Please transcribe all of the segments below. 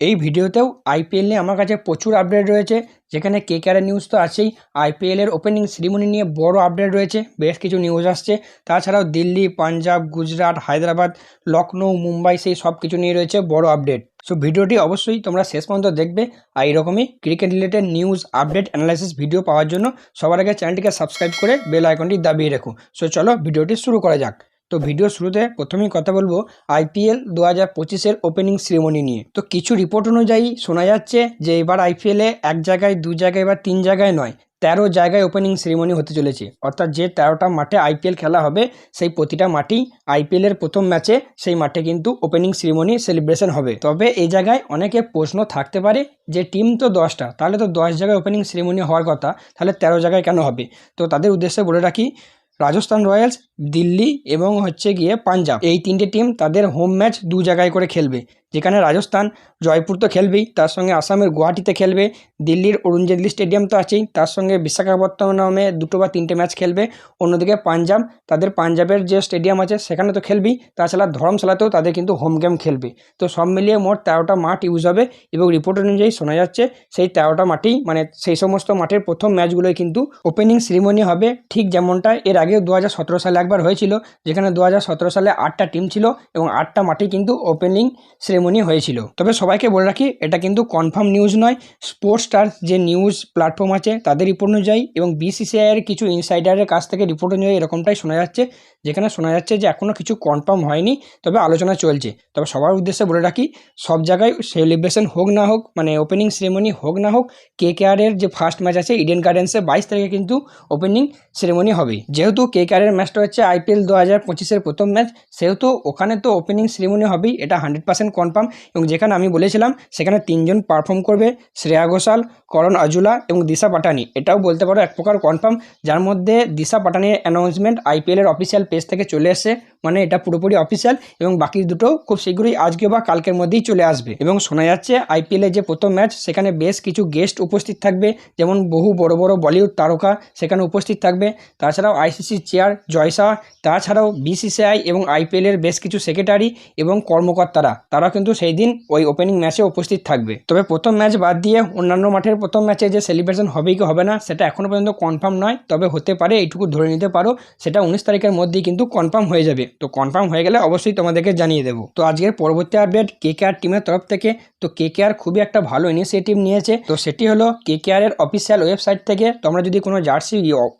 এই ভিডিওতেও আইপিএল নিয়ে আমার কাছে প্রচুর আপডেট রয়েছে। যেখানে কে কেআরের নিউজ তো আছেই। আইপিএলের ওপেনিং সেরিমনি নিয়ে বড় আপডেট রয়েছে। বেশ কিছু নিউজ আসছে। তাছাড়াও দিল্লি, পাঞ্জাব, গুজরাট, হায়দ্রাবাদ লখনৌ মুম্বাই সেই সব কিছু নিয়ে রয়েছে বড় আপডেট সো ভিডিওটি অবশ্যই তোমরা শেষ পর্যন্ত দেখবে। আর এরকমই cricket related news update analysis video পাওয়ার জন্য সবার আগে চ্যানেলটিকে সাবস্ক্রাইব করে বেল আইকনটি দাবিয়ে রাখুন সো চলো ভিডিওটি শুরু করা যাক। তো ভিডিও শুরুতে প্রথমেই কথা বলব আইপিএল দু হাজার পঁচিশের ওপেনিং সেরিমনি নিয়ে। তো কিছু রিপোর্ট অনুযায়ী শোনা যাচ্ছে যে এবার আইপিএলে এক জায়গায়, দু জায়গায় বা তিন জায়গায় নয়, তেরো জায়গায় ওপেনিং সেরিমনি হতে চলেছে। অর্থাৎ যে তেরোটা মাঠে আইপিএল খেলা হবে, সেই প্রতিটা মাঠেই আইপিএলের প্রথম ম্যাচে সেই মাঠে কিন্তু ওপেনিং সেরিমনি সেলিব্রেশন হবে। তবে এই জায়গায় অনেকে প্রশ্ন থাকতে পারে যে টিম তো দশটা, তাহলে তো দশ জায়গায় ওপেনিং সেরিমনি হওয়ার কথা, তাহলে তেরো জায়গায় কেন হবে? তো তাদের উদ্দেশ্যে বলে রাখি রাজস্থান রয়্যালস, দিল্লি এবং হচ্ছে গিয়ে পাঞ্জাব। এই তিনটে টিম তাদের হোম ম্যাচ দু জায়গায় করে খেলবে। যেখানে রাজস্থান জয়পুর তো খেলবেই, তার সঙ্গে আসামের গুয়াহাটিতে খেলবে, দিল্লির অরুণ জেটলি স্টেডিয়াম তো আছেই, তার সঙ্গে বিশাখাপত্তনমে দুটো বা তিনটে ম্যাচ খেলবে, অন্যদিকে পাঞ্জাব, তাদের পাঞ্জাবের যে স্টেডিয়াম আছে সেখানে তো খেলবেই, তাছাড়া ধর্মশালাতেও তাদের কিন্তু হোম গেম খেলবে। তো সব মিলিয়ে মোট তেরোটা মাঠ ইউজ হবে এবং রিপোর্ট অনুযায়ী শোনা যাচ্ছে সেই তেরোটা মাঠেই মানে সেই সমস্ত মাঠের প্রথম ম্যাচগুলোই কিন্তু ওপেনিং সেরিমনি হবে, ঠিক যেমনটা এর আগেও দু হাজার সতেরো সালে একবার হয়েছিল, যেখানে দু হাজার সতেরো সালে আটটা টিম ছিল এবং আটটা মাঠেই কিন্তু ওপেনিং হয়েছিল। তবে সবাইকে বলে রাখি, এটা কিন্তু কনফার্ম নিউজ নয়। স্পোর্টস স্টার যে নিউজ প্ল্যাটফর্ম আছে, তাদের রিপোর্ট অনুযায়ী এবং বিসিসিআইয়ের কিছু ইনসাইডারের কাছ থেকে রিপোর্ট অনুযায়ী এরকমটাই শোনা যাচ্ছে, যেখানে শোনা যাচ্ছে যে এখনও কিছু কনফার্ম হয়নি, তবে আলোচনা চলছে। তবে সবার উদ্দেশ্যে বলে রাখি, সব জায়গায় সেলিব্রেশন হোক না হোক মানে ওপেনিং সেরেমনি হোক না হোক কে কেআরের যে ফার্স্ট ম্যাচ আছে ইডেন গার্ডেন্সে বাইশ তারিখে কিন্তু ওপেনিং সেরেমনি হবে। যেহেতু কে কেআরের ম্যাচটা হচ্ছে আইপিএল দু হাজার পঁচিশের প্রথম ম্যাচ সেহেতু ওখানে তো ওপেনিং সেরিমনি হবেই, এটা হান্ড্রেড পার্সেন্ট কনফার্ম এবং যেখানে আমি বলেছিলাম সেখানে তিনজন পারফর্ম করবে, শ্রেয়া ঘোষাল, করণ আজুলা এবং দিশা পাটানি। এটাও বলতে পারো এক প্রকার কনফার্ম যার মধ্যে দিশা পাটানির অ্যানাউন্সমেন্ট আইপিএলের অফিসিয়াল পেজ থেকে চলে এসছে মানে এটা পুরোপুরি অফিসিয়াল এবং বাকি দুটো খুব শীঘ্রই আজকে বা কালকের মধ্যেই চলে আসবে। এবং শোনা যাচ্ছে আইপিএলের যে প্রথম ম্যাচ সেখানে বেশ কিছু গেস্ট উপস্থিত থাকবে, যেমন বহু বড় বড় বলিউড তারকা সেখানে উপস্থিত থাকবে। তাছাড়াও আইসিসি চেয়ার জয়সা তাছাড়াও বিসিসিআই এবং আইপিএলের বেশ কিছু সেক্রেটারি এবং কর্মকর্তারা, তারা কিন্তু সেই দিন ওই ওপেনিং ম্যাচে উপস্থিত থাকবে। তবে প্রথম ম্যাচ বাদ দিয়ে অন্যান্য মাঠের প্রথম ম্যাচে যে সেলিব্রেশন হবেই কি হবে না, সেটা এখনও পর্যন্ত কনফার্ম নয়। তবে হতে পারে, এইটুকু ধরে নিতে পারো, সেটা উনিশ তারিখের মধ্যেই কিন্তু কনফার্ম হয়ে যাবে। তো কনফার্ম হয়ে গেলে অবশ্যই তোমাদেরকে জানিয়ে দেবো। তো আজকের পরবর্তী আপডেট কে কে আর টিমের তরফ থেকে। তো কে কে আর খুবই একটা ভালো ইনিশিয়েটিভ নিয়েছে। তো সেটি হলো কে কে আরের অফিসিয়াল ওয়েবসাইট থেকে তোমরা যদি কোনো জার্সি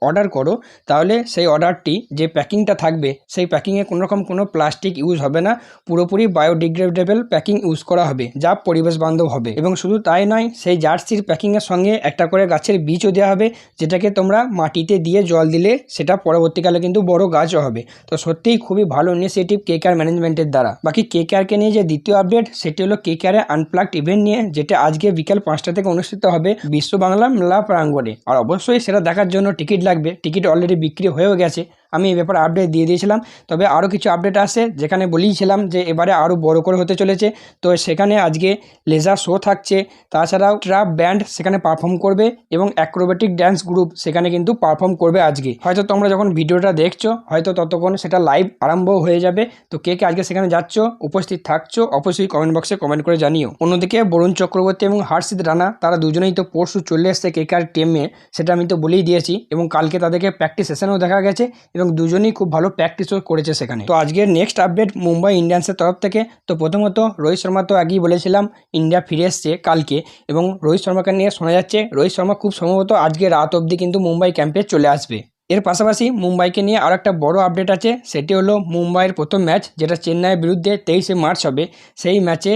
অর্ডার করো, তাহলে সেই অর্ডারটি যে প্যাকিংটা থাকবে, সেই প্যাকিংয়ে কোনোরকম কোনো প্লাস্টিক ইউজ হবে না। পুরোপুরি বায়োডিগ্রেডেবল প্যাকিং ইউজ করা হবে, যা পরিবেশ বান্ধব হবে। এবং শুধু তাই নয়, সেই জার্সির প্যাকিংয়ের সঙ্গে একটা করে গাছের বীজও দেওয়া হবে, যেটাকে তোমরা মাটিতে দিয়ে জল দিলে সেটা পরবর্তীকালে কিন্তু বড় গাছও হবে। তো সত্যিই খুবই ভালো ইনিশিয়েটিভ কে কেয়ার ম্যানেজমেন্টের দ্বারা। বাকি কে কেয়ারকে নিয়ে যে দ্বিতীয় আপডেট সেটি হলো কে কেয়ারের আনপ্লাগড ইভেন্ট নিয়ে, যেটা আজকে বিকাল পাঁচটা থেকে অনুষ্ঠিত হবে বিশ্ব বাংলা মেলা প্রাঙ্গণে। আর অবশ্যই সেটা দেখার জন্য টিকিট লাগবে। টিকিট অলরেডি বিক্রি হয়েও গেছে। আমি এই ব্যাপারে আপডেট দিয়ে দিয়েছিলাম। তবে আরও কিছু আপডেট আসে, যেখানে বলিয়েছিলাম যে এবারে আরও বড় করে হতে চলেছে। তো সেখানে আজকে লেজার শো থাকছে। তাছাড়াও ট্রাপ ব্যান্ড সেখানে পারফর্ম করবে এবং অ্যাক্রোবেটিক ড্যান্স গ্রুপ সেখানে কিন্তু পারফর্ম করবে আজকে। হয়তো তোমরা যখন ভিডিওটা দেখছ, হয়তো ততক্ষণ সেটা লাইভ আরম্ভ হয়ে যাবে। তো কে কে আজকে সেখানে যাচ্ছ, উপস্থিত থাকছো, অবশ্যই কমেন্ট বক্সে কমেন্ট করে জানিও। অন্যদিকে বরুণ চক্রবর্তী এবং হর্ষিত রানা, তারা দুজনেই তো পরশু চলে এসছে কে কে আর টিমে সেটা আমি তো বলেই দিয়েছি। এবং কালকে তাদেরকে প্র্যাকটিস সেশনেও দেখা গেছে। এবং দুজনেই খুব ভালো প্র্যাকটিসও করেছে সেখানে। তো আজকের নেক্সট আপডেট মুম্বাই ইন্ডিয়ান্সের তরফ থেকে। তো প্রথমত রোহিত শর্মা তো আগেই বলেছিলাম, ইন্ডিয়া ফিরে এসছে কালকে এবং রোহিত শর্মাকে নিয়ে শোনা যাচ্ছে, রোহিত শর্মা খুব সম্ভবত আজকে রাত অবধি কিন্তু মুম্বাই ক্যাম্পে চলে আসবে। এর পাশাপাশি মুম্বাইকে নিয়ে আরও একটা বড় আপডেট আছে, সেটি হলো মুম্বাইয়ের প্রথম ম্যাচ যেটা চেন্নাইয়ের বিরুদ্ধে তেইশে মার্চ হবে। সেই ম্যাচে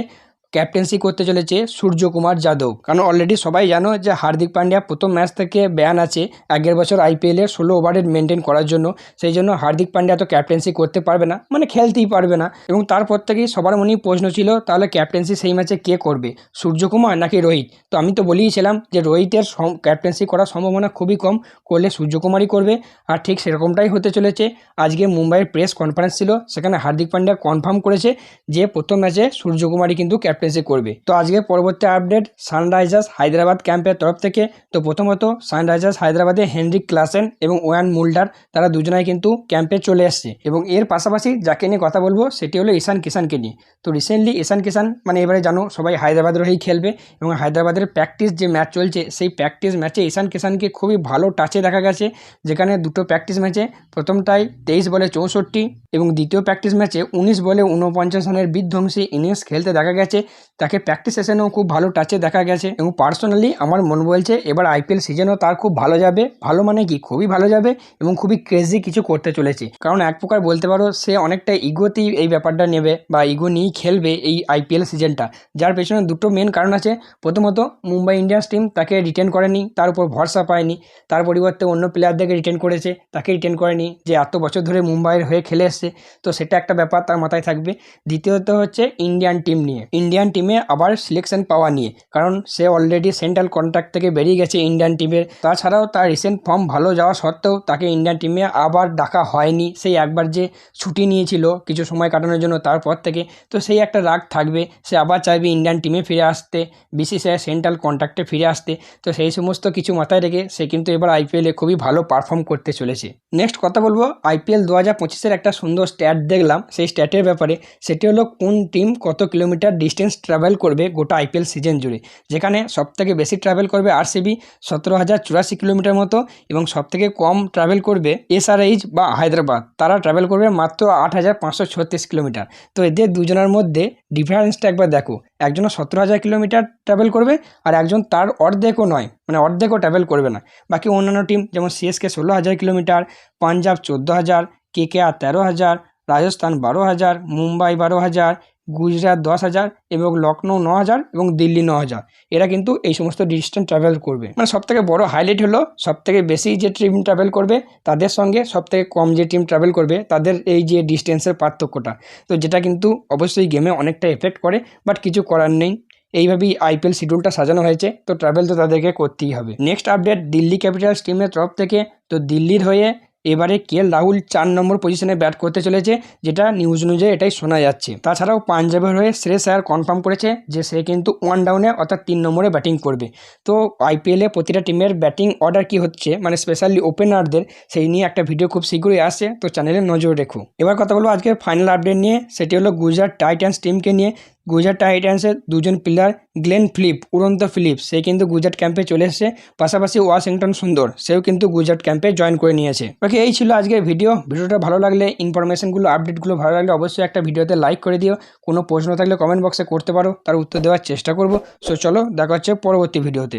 ক্যাপ্টেন্সি করতে চলেছে সূর্যকুমার যাদব। কারণ অলরেডি সবাই জানো যে হার্দিক পান্ডিয়া প্রথম ম্যাচ থেকে ব্যান আছে আগের বছর আইপিএলের ষোলো ওভারের মেনটেন করার জন্য। সেই জন্য হার্দিক পান্ডিয়া তো ক্যাপ্টেন্সি করতে পারবে না মানে খেলতেই পারবে না। এবং তারপর থেকেই সবার মনেই প্রশ্ন ছিল, তাহলে ক্যাপ্টেন্সি সেই ম্যাচে কে করবে? সূর্যকুমার নাকি রোহিত? তো আমি তো বলেইছিলাম যে রোহিতের ক্যাপ্টেন্সি করার সম্ভাবনা খুবই কম, করলে সূর্যকুমারই করবে। আর ঠিক সেরকমটাই হতে চলেছে। আজকে মুম্বাইয়ের প্রেস কনফারেন্স ছিল, সেখানে হার্দিক পান্ডিয়া কনফার্ম করেছে যে প্রথম ম্যাচে সূর্যকুমারই কিন্তু ক্যাপ্টেন ক্যাপ্টেন্সি করবে। তো আজকে পরবর্তী আপডেট সানরাইজার্স হায়দ্রাবাদ ক্যাম্পের তরফ থেকে। তো প্রথমত সানরাইজার্স হায়দ্রাবাদে হেনরিক ক্লাসেন এবং ওয়ান মুল্ডার, তারা দুজনাই কিন্তু ক্যাম্পে চলে এসছে। এবং এর পাশাপাশি যাকে নিয়ে কথা বলব, সেটি হলো ঈশান কিষানকে নিয়ে। তো রিসেন্টলি ঈশান কিষান মানে এবারে জানো, সবাই হায়দ্রাবাদের হয়েই খেলবে। এবং হায়দ্রাবাদের প্র্যাকটিস যে ম্যাচ চলছে, সেই প্র্যাকটিস ম্যাচে ঈশান কিষানকে খুবই ভালো টাচে দেখা গেছে। যেখানে দুটো প্র্যাকটিস ম্যাচে প্রথমটাই তেইশ বলে চৌষট্টি এবং দ্বিতীয় প্র্যাকটিস ম্যাচে উনিশ বলে উনপঞ্চাশ রানের বিধ্বংসী ইনিংস খেলতে দেখা গেছে। তাকে প্র্যাকটিস সেশনেও খুব ভালো টাচে দেখা গেছে এবং পার্সোনালি আমার মন বলছে এবার আইপিএল সিজনও তার খুব ভালো যাবে। ভালো মানে কি? খুবই ভালো যাবে এবং খুবই ক্রেজি কিছু করতে চলেছে। কারণ এক প্রকার বলতে পারো, সে অনেকটা ইগোতেই এই ব্যাপারটা নেবে বা ইগো নিয়েই খেলবে এই আইপিএল সিজনটা যার পেছনে দুটো মেন কারণ আছে। প্রথমত, মুম্বাই ইন্ডিয়ান্স টিম তাকে রিটেন করেনি, তার উপর ভরসা পায়নি। তার পরিবর্তে অন্য প্লেয়ারদেরকে রিটেন করেছে, তাকে রিটেন করেনি যে এত বছর ধরে মুম্বাইয়ের হয়ে খেলে এসছে। তো সেটা একটা ব্যাপার তার মাথায় থাকবে। দ্বিতীয়ত হচ্ছে ইন্ডিয়ান টিম নিয়ে। ইন্ডিয়ান টিমে আবার সিলেকশন পাওয়া নিয়ে, কারণ সে অলরেডি সেন্ট্রাল কন্ট্রাক্ট থেকে বেরিয়ে গেছে ইন্ডিয়ান টিমের তাছাড়াও তার রিসেন্ট ফর্ম ভালো যাওয়া সত্ত্বেও তাকে ইন্ডিয়ান টিমে আবার ডাকা হয়নি। সেই একবার যে ছুটি নিয়েছিল কিছু সময় কাটানোর জন্য তারপর থেকে, তো সেই একটা রাগ থাকবে। সে আবার চাইবে ইন্ডিয়ান টিমে ফিরে আসতে বিসিসিআই সেন্ট্রাল কন্ট্রাক্টে ফিরে আসতে। তো সেই সমস্ত কিছু মাথায় রেখে সে কিন্তু এবার আইপিএলে খুবই ভালো পারফর্ম করতে চলেছে। নেক্সট কথা বলব আইপিএল দু হাজার পঁচিশের একটা সুন্দর স্ট্যাট দেখলাম। সেই স্ট্যাটের ব্যাপারে, সেটি হলো কোন টিম কত কিলোমিটার ডিস্টেন্স ট্রাভেল করবে গোটা আইপিএল সিজন জুড়ে, যেখানে সবথেকে বেশি ট্রাভেল করবে আরসিবি সতেরো হাজার চুরাশি কিলোমিটার মতো এবং সবথেকে কম ট্রাভেল করবে এসআরএইচ বা হায়দ্রাবাদ। তারা ট্রাভেল করবে মাত্র আট হাজার পাঁচশো ছত্রিশ কিলোমিটার। তো এদের দুজনের মধ্যে ডিফারেন্সটা একবার দেখো। একজন সতেরো হাজার কিলোমিটার ট্রাভেল করবে আর একজন তার অর্ধেকও নয় মানে অর্ধেকও ট্রাভেল করবে না। বাকি অন্যান্য টিম যেমন সিএসকে ষোলো হাজার কিলোমিটার, পাঞ্জাব চোদ্দ হাজার কেকেআর তেরো হাজার, রাজস্থান বারো হাজার, মুম্বাই বারো হাজার গুজরাট দশ হাজার এবং লখনৌ ন হাজার এবং দিল্লি ন হাজার। এরা কিন্তু এই সমস্ত ডিস্টেন্স ট্রাভেল করবে। মানে সবথেকে বড় হাইলাইট হলো সবথেকে বেশি যে টিম ট্রাভেল করবে, তাদের সঙ্গে সবথেকে কম যে টিম ট্রাভেল করবে, তাদের এই যে ডিস্টেন্সের পার্থক্যটা। তো যেটা কিন্তু অবশ্যই গেমে অনেকটা এফেক্ট করে বাট কিছু করার নেই। এইভাবেই আইপিএল শিডিউলটা সাজানো হয়েছে, তো ট্রাভেল তো তাদেরকে করতেই হবে। নেক্সট আপডেট দিল্লি ক্যাপিটালস টিমের তরফ থেকে। তো দিল্লির হয়ে এবারে কে রাহুল চার নম্বর পজিশনে ব্যাট করতে চলেছে, যেটা নিউজ নিউজে এটাই শোনা যাচ্ছে। তাছাড়াও পাঞ্জাবের হয়ে শ্রেয়স আয়ার কনফার্ম করেছে যে সে কিন্তু ওয়ান ডাউনে অর্থাৎ তিন নম্বরে ব্যাটিং করবে। তো আইপিএলে প্রতিটা টিমের ব্যাটিং অর্ডার কি হচ্ছে? মানে স্পেশালি ওপেনারদের সেই নিয়ে একটা ভিডিও খুব শীঘ্রই আসছে তো চ্যানেলে নজর রেখো। এবার কথা বলব আজকে ফাইনাল আপডেট নিয়ে, সেটি হলো গুজরাট টাইটান্স টিমকে নিয়ে। গুজরাট টাইটান্সের দুজন প্লেয়ার গ্লেন ফিলিপ, উড়ন্ত ফিলিপ। সে কিন্তু গুজরাট ক্যাম্পে চলে এসেছে, পাশাপাশি ওয়াশিংটন সুন্দর। সেও কিন্তু গুজরাট ক্যাম্পে জয়েন করে নিয়েছে। ওকে এই ছিল আজকের ভিডিও। ভিডিওটা ভালো লাগলে, ইনফরমেশনগুলো, আপডেটগুলো ভালো লাগলে অবশ্যই একটা ভিডিওতে লাইক করে দিও। কোনো প্রশ্ন থাকলে কমেন্ট বক্সে করতে পারো, তার উত্তর দেওয়ার চেষ্টা করব। সো চলো, দেখা হচ্ছে পরবর্তী ভিডিওতে।